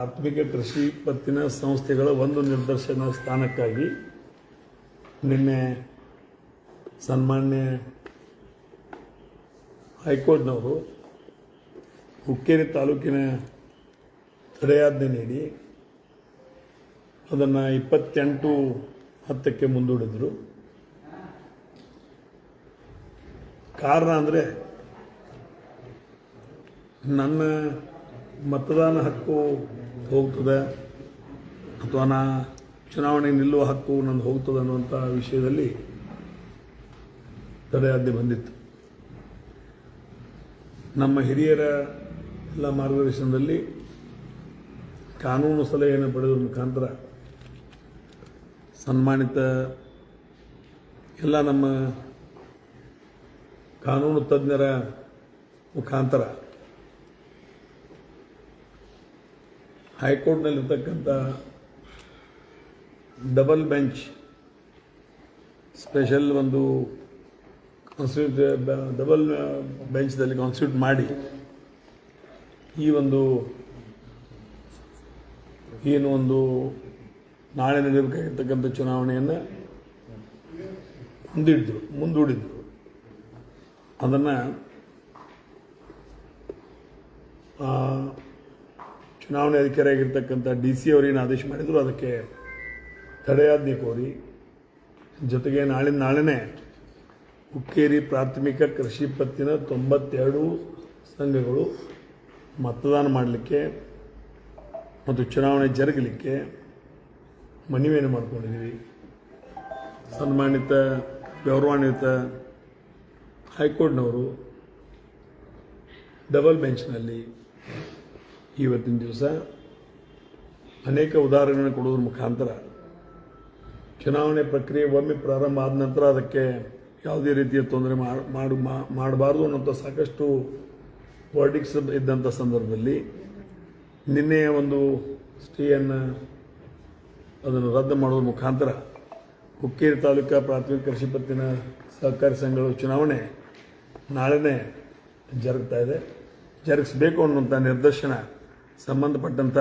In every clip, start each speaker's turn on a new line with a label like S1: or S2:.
S1: ಪ್ರಾಥಮಿಕ ಕೃಷಿ ಪತ್ತಿನ ಸಂಸ್ಥೆಗಳ ಒಂದು ನಿರ್ದೇಶನ ಸ್ಥಾನಕ್ಕಾಗಿ ನಿನ್ನೆ ಸನ್ಮಾನ್ಯ ಹೈಕೋರ್ಟ್ನವರು ಹುಕ್ಕೇರಿ ತಾಲೂಕಿನ ತಡೆಯಾಜ್ಞೆ ನೀಡಿ ಅದನ್ನು ಇಪ್ಪತ್ತೆಂಟು ಹತ್ತಕ್ಕೆ ಮುಂದೂಡಿದರು. ಕಾರಣ ಅಂದರೆ ನನ್ನ ಮತದಾನ ಹಕ್ಕು ಹೋಗ್ತದೆ. ಅಥವಾ ನಾ ಚುನಾವಣೆ ನಿಲ್ಲುವ ಹಕ್ಕು ನಂದು ಹೋಗ್ತದೆ ಅನ್ನುವಂಥ ವಿಷಯದಲ್ಲಿ ತಡೆಯಾಜ್ಞೆ ಬಂದಿತ್ತು. ನಮ್ಮ ಹಿರಿಯರ ಎಲ್ಲ ಮಾರ್ಗದರ್ಶನದಲ್ಲಿ ಕಾನೂನು ಸಲಹೆಯನ್ನು ಪಡೆದ ಮುಖಾಂತರ ಸನ್ಮಾನಿತ ಎಲ್ಲ ನಮ್ಮ ಕಾನೂನು ತಜ್ಞರ ಮುಖಾಂತರ ಹೈಕೋರ್ಟ್ನಲ್ಲಿರ್ತಕ್ಕಂಥ ಡಬಲ್ ಬೆಂಚ್ ಸ್ಪೆಷಲ್ ಒಂದು ಕಾನ್ಸ್ಟಿಟ್ಯೂಟ್ ಡಬಲ್ ಬೆಂಚ್ದಲ್ಲಿ ಕಾನ್ಸ್ಟಿಟ್ಯೂಟ್ ಮಾಡಿ ಈ ಒಂದು ಏನು ಒಂದು ನಾಳೆ ನಡೆಯಬೇಕಾಗಿರ್ತಕ್ಕಂಥ ಚುನಾವಣೆಯನ್ನು ಮುಂದಿಡಿದ್ರು, ಮುಂದೂಡಿದ್ರು. ಅದನ್ನು ಚುನಾವಣೆ ಅಧಿಕಾರಿಯಾಗಿರ್ತಕ್ಕಂಥ ಡಿ ಸಿ ಅವರೇನು ಆದೇಶ ಮಾಡಿದ್ರು, ಅದಕ್ಕೆ ತಡೆಯಾಜ್ಞೆ ಕೋರಿ, ಜೊತೆಗೆ ನಾಳೆ ನಾಳೆನೇ ಹುಕ್ಕೇರಿ ಪ್ರಾಥಮಿಕ ಕೃಷಿ ಪತ್ತಿನ ತೊಂಬತ್ತೆರಡು ಸಂಘಗಳು ಮತದಾನ ಮಾಡಲಿಕ್ಕೆ ಮತ್ತು ಚುನಾವಣೆ ಜರುಗಲಿಕ್ಕೆ ಮನವಿಯನ್ನು ಮಾಡ್ಕೊಂಡಿದ್ದೀವಿ. ಸನ್ಮಾನಿತ ಗೌರವಾನ್ವಿತ ಹೈಕೋರ್ಟ್ನವರು ಡಬಲ್ ಬೆಂಚ್ನಲ್ಲಿ ಇವತ್ತಿನ ದಿವಸ ಅನೇಕ ಉದಾಹರಣೆಗಳನ್ನು ಕೊಡೋದ್ರ ಮುಖಾಂತರ ಚುನಾವಣೆ ಪ್ರಕ್ರಿಯೆ ಒಮ್ಮೆ ಪ್ರಾರಂಭ ಆದ ನಂತರ ಅದಕ್ಕೆ ಯಾವುದೇ ರೀತಿಯ ತೊಂದರೆ ಮಾಡ್- ಮಾಡಬಾರ್ದು ಅನ್ನೋಂಥ ಸಾಕಷ್ಟು ವರ್ಡಿಕ್ಸ್ ಇದ್ದಂಥ ಸಂದರ್ಭದಲ್ಲಿ ನಿನ್ನೆಯ ಒಂದು ಸ್ಟೇಯನ್ನು ಅದನ್ನು ರದ್ದು ಮಾಡೋದ್ರ ಮುಖಾಂತರ ಹುಕ್ಕೇರಿ ತಾಲೂಕಾ ಪ್ರಾಥಮಿಕ ಕೃಷಿ ಪತ್ತಿನ ಸಹಕಾರಿ ಸಂಘಗಳ ಚುನಾವಣೆ ನಾಳೆನೇ ಜರುಗ್ತಾ ಇದೆ. ಜರುಗಿಸ್ಬೇಕು ಅನ್ನುವಂಥ ನಿರ್ದೇಶನ ಸಂಬಂಧಪಟ್ಟಂಥ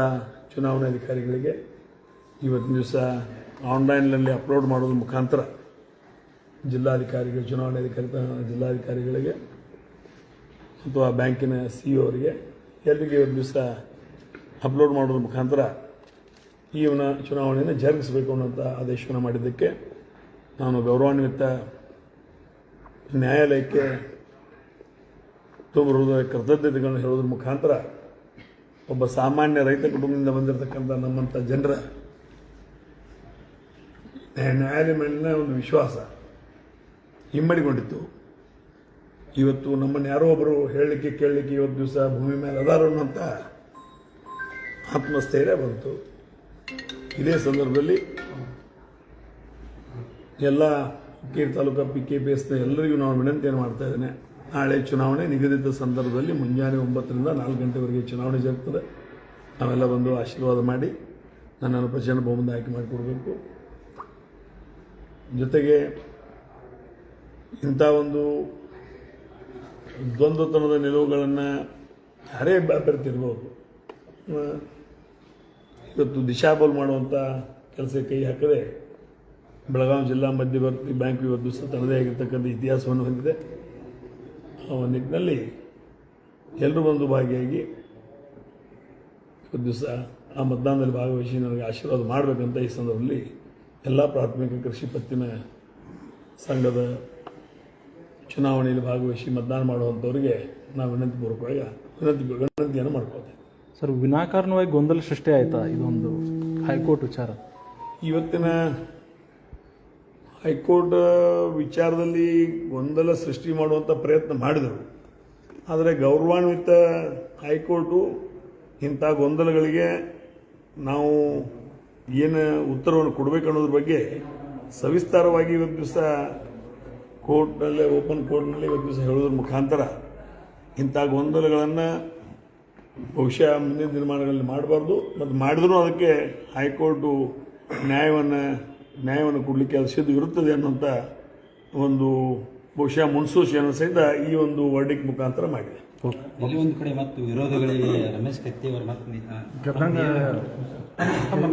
S1: ಚುನಾವಣಾ ಅಧಿಕಾರಿಗಳಿಗೆ ಇವತ್ತಿನ ದಿವಸ ಆನ್ಲೈನ್ನಲ್ಲಿ ಅಪ್ಲೋಡ್ ಮಾಡೋದ್ರ ಮುಖಾಂತರ ಜಿಲ್ಲಾಧಿಕಾರಿಗಳು, ಚುನಾವಣಾ ಅಧಿಕಾರಿ, ಜಿಲ್ಲಾಧಿಕಾರಿಗಳಿಗೆ ಅಥವಾ ಬ್ಯಾಂಕಿನ ಸಿ ಇ ಅವರಿಗೆ ಎಲ್ಲಿಗೆ ಇವತ್ತು ದಿವಸ ಅಪ್ಲೋಡ್ ಮಾಡೋದ್ರ ಮುಖಾಂತರ ಒಂದು ಚುನಾವಣೆಯನ್ನು ಜರುಗಿಸಬೇಕು ಅನ್ನೋಂಥ ಆದೇಶವನ್ನು ಮಾಡಿದ್ದಕ್ಕೆ ನಾನು ಗೌರವಾನ್ವಿತ ನ್ಯಾಯಾಲಯಕ್ಕೆ ತುಂಬ ಹೃದಯ ಕೃತಜ್ಞತೆಗಳನ್ನು ಹೇಳೋದ್ರ ಮುಖಾಂತರ ಒಬ್ಬ ಸಾಮಾನ್ಯ ರೈತ ಕುಟುಂಬದಿಂದ ಬಂದಿರತಕ್ಕಂಥ ನಮ್ಮಂಥ ಜನರ. ನ್ಯಾಯಾಲಯ ಮೇಲಿನ ಒಂದು ವಿಶ್ವಾಸ ಹಿಮ್ಮಡಿಗೊಂಡಿತ್ತು. ಇವತ್ತು ನಮ್ಮನ್ನು ಯಾರೋ ಒಬ್ಬರು ಹೇಳಲಿಕ್ಕೆ, ಕೇಳಲಿಕ್ಕೆ ಇವತ್ತು ದಿವಸ ಭೂಮಿ ಮೇಲೆ ಅದಾರು ಅನ್ನೋಂಥ ಆತ್ಮಸ್ಥೈರ್ಯ ಬಂತು. ಇದೇ ಸಂದರ್ಭದಲ್ಲಿ ಎಲ್ಲ Hukkeri taluk, P K P ಎಸ್ನ ಎಲ್ಲರಿಗೂ ನಾನು ವಿನಂತಿಯನ್ನು ಮಾಡ್ತಾ ಇದ್ದೇನೆ. ನಾಳೆ ಚುನಾವಣೆ ನಿಗದಿತ ಸಂದರ್ಭದಲ್ಲಿ ಮುಂಜಾನೆ ಒಂಬತ್ತರಿಂದ ನಾಲ್ಕು ಗಂಟೆವರೆಗೆ ಚುನಾವಣೆ ಜರುಗ್ತದೆ. ನಾವೆಲ್ಲ ಬಂದು ಆಶೀರ್ವಾದ ಮಾಡಿ ನನ್ನನ್ನು ಪ್ರಚಂಡ ಬಹುಮತ ಆಯ್ಕೆ ಮಾಡಿಕೊಡ್ಬೇಕು. ಜೊತೆಗೆ ಇಂಥ ಒಂದು ದ್ವಂದ್ವತನದ ನಿಲುವುಗಳನ್ನು ಯಾರೇ ಬರ್ತಿರ್ಬೋದು. ಇವತ್ತು ದಿಶಾಬಲ್ ಮಾಡುವಂಥ ಕೆಲಸಕ್ಕೆ ಕೈ ಹಾಕದೆ ಬೆಳಗಾವಿ ಜಿಲ್ಲಾ ಮಧ್ಯವರ್ತಿ ಬ್ಯಾಂಕ್ ಇವತ್ತು ದಿವಸ ತನ್ನದೇ ಆಗಿರ್ತಕ್ಕಂಥ ಇತಿಹಾಸವನ್ನು ಹೊಂದಿದೆ. ಆ ಒಂದು ನಿಟ್ಟಿನಲ್ಲಿ ಎಲ್ಲರೂ ಒಂದು ಭಾಗಿಯಾಗಿ ಒಂದು ದಿವಸ ಆ ಮತದಾನದಲ್ಲಿ ಭಾಗವಹಿಸಿ ನನಗೆ ಆಶೀರ್ವಾದ ಮಾಡಬೇಕಂತ ಈ ಸಂದರ್ಭದಲ್ಲಿ ಎಲ್ಲ ಪ್ರಾಥಮಿಕ ಕೃಷಿ ಪತ್ತಿನ ಸಂಘದ ಚುನಾವಣೆಯಲ್ಲಿ ಭಾಗವಹಿಸಿ ಮತದಾನ ಮಾಡುವಂಥವ್ರಿಗೆ ನಾವು ವಿನಂತಿ ಪೂರ್ವಕವಾಗಿ ವಿನಂತಿ ವಿನಂತಿಯನ್ನು ಮಾಡ್ಕೊಳ್ತೇವೆ
S2: ಸರ್ ವಿನಾಕಾರಣವಾಗಿ ಗೊಂದಲ ಸೃಷ್ಟಿ ಆಯಿತಾ ಇದೊಂದು ಹೈಕೋರ್ಟ್ ವಿಚಾರ?
S1: ಇವತ್ತಿನ ಹೈಕೋರ್ಟ್ ವಿಚಾರದಲ್ಲಿ ಗೊಂದಲ ಸೃಷ್ಟಿ ಮಾಡುವಂಥ ಪ್ರಯತ್ನ ಮಾಡಿದರು. ಆದರೆ ಗೌರವಾನ್ವಿತ ಹೈಕೋರ್ಟು ಇಂಥ ಗೊಂದಲಗಳಿಗೆ ನಾವು ಏನು ಉತ್ತರವನ್ನು ಕೊಡಬೇಕು ಅನ್ನೋದ್ರ ಬಗ್ಗೆ ಸವಿಸ್ತಾರವಾಗಿ ಇವತ್ತು ದಿವಸ ಕೋರ್ಟ್ನಲ್ಲೇ, ಓಪನ್ ಕೋರ್ಟ್ನಲ್ಲಿ ಇವತ್ತು ದಿವಸ ಹೇಳೋದ್ರ ಮುಖಾಂತರ ಇಂಥ ಗೊಂದಲಗಳನ್ನು ಬಹುಶಃ ಮುಂದಿನ ದಿನಮಾನಗಳಲ್ಲಿ ಮಾಡಬಾರ್ದು. ಮತ್ತು ಮಾಡಿದ್ರೂ ಅದಕ್ಕೆ ಹೈಕೋರ್ಟು ನ್ಯಾಯವನ್ನು ನ್ಯಾಯವನ್ನು ಕೊಡಲಿಕ್ಕೆ ಅದು ಸಿದ್ಧ ಇರುತ್ತದೆ ಅನ್ನುವಂಥ ಒಂದು ಬಹುಶಃ ಮುನ್ಸೂಚನೆಯನ್ನು ಸಹಿತ ಈ ಒಂದು ವರ್ಡಿಕ್ ಮುಖಾಂತರ ಮಾಡಿದೆ.
S3: ಇಲ್ಲಿ ಒಂದು ಕಡೆ ಮತ್ತು ವಿರೋಧಗಳಿಗೆ ರಮೇಶ್ ಕತ್ತಿ ಅವರು ಮತ್ತು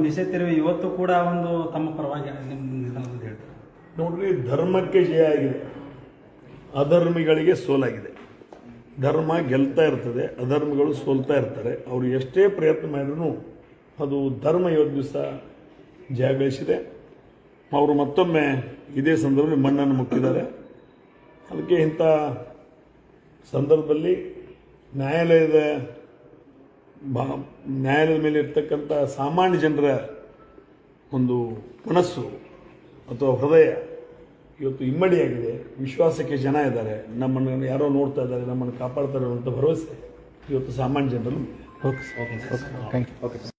S3: ನಿಷೇಧಿರುವ ಇವತ್ತು ಕೂಡ ಒಂದು ತಮ್ಮ ಪರವಾಗಿ
S1: ನೋಡ್ರಿ ಧರ್ಮಕ್ಕೆ ಜಯ ಆಗಿದೆ. ಅಧರ್ಮಿಗಳಿಗೆ ಸೋಲಾಗಿದೆ. ಧರ್ಮ ಗೆಲ್ತಾ ಇರ್ತದೆ ಅಧರ್ಮಿಗಳು ಸೋಲ್ತಾ ಇರ್ತಾರೆ. ಅವರು ಎಷ್ಟೇ ಪ್ರಯತ್ನ ಮಾಡಿದ್ರು ಅದು ಧರ್ಮ ಇವತ್ತು ದಿವಸ ಜಯ ಗಳಿಸಿದೆ ಅವರು ಮತ್ತೊಮ್ಮೆ ಇದೇ ಸಂದರ್ಭದಲ್ಲಿ ಮಣ್ಣನ್ನು ಮುಟ್ಟಿದ್ದಾರೆ. ಅದಕ್ಕೆ ಇಂಥ ಸಂದರ್ಭದಲ್ಲಿ ನ್ಯಾಯಾಲಯದ ಬಾ ನ್ಯಾಯಾಲಯದ ಮೇಲೆ ಇರ್ತಕ್ಕಂಥ ಸಾಮಾನ್ಯ ಜನರ ಒಂದು ಮನಸ್ಸು ಅಥವಾ ಹೃದಯ ಇವತ್ತು ಇಮ್ಮಡಿಯಾಗಿದೆ. ವಿಶ್ವಾಸಕ್ಕೆ ಜನ ಇದ್ದಾರೆ. ನಮ್ಮನ್ನು ಯಾರೋ ನೋಡ್ತಾ ಇದ್ದಾರೆ ನಮ್ಮನ್ನು ಕಾಪಾಡ್ತಾರೆ ಅನ್ನುವಂಥ ಭರವಸೆ ಇವತ್ತು ಸಾಮಾನ್ಯ ಜನರಲ್ಲೂ ಇದೆ.
S2: Okay okay thank you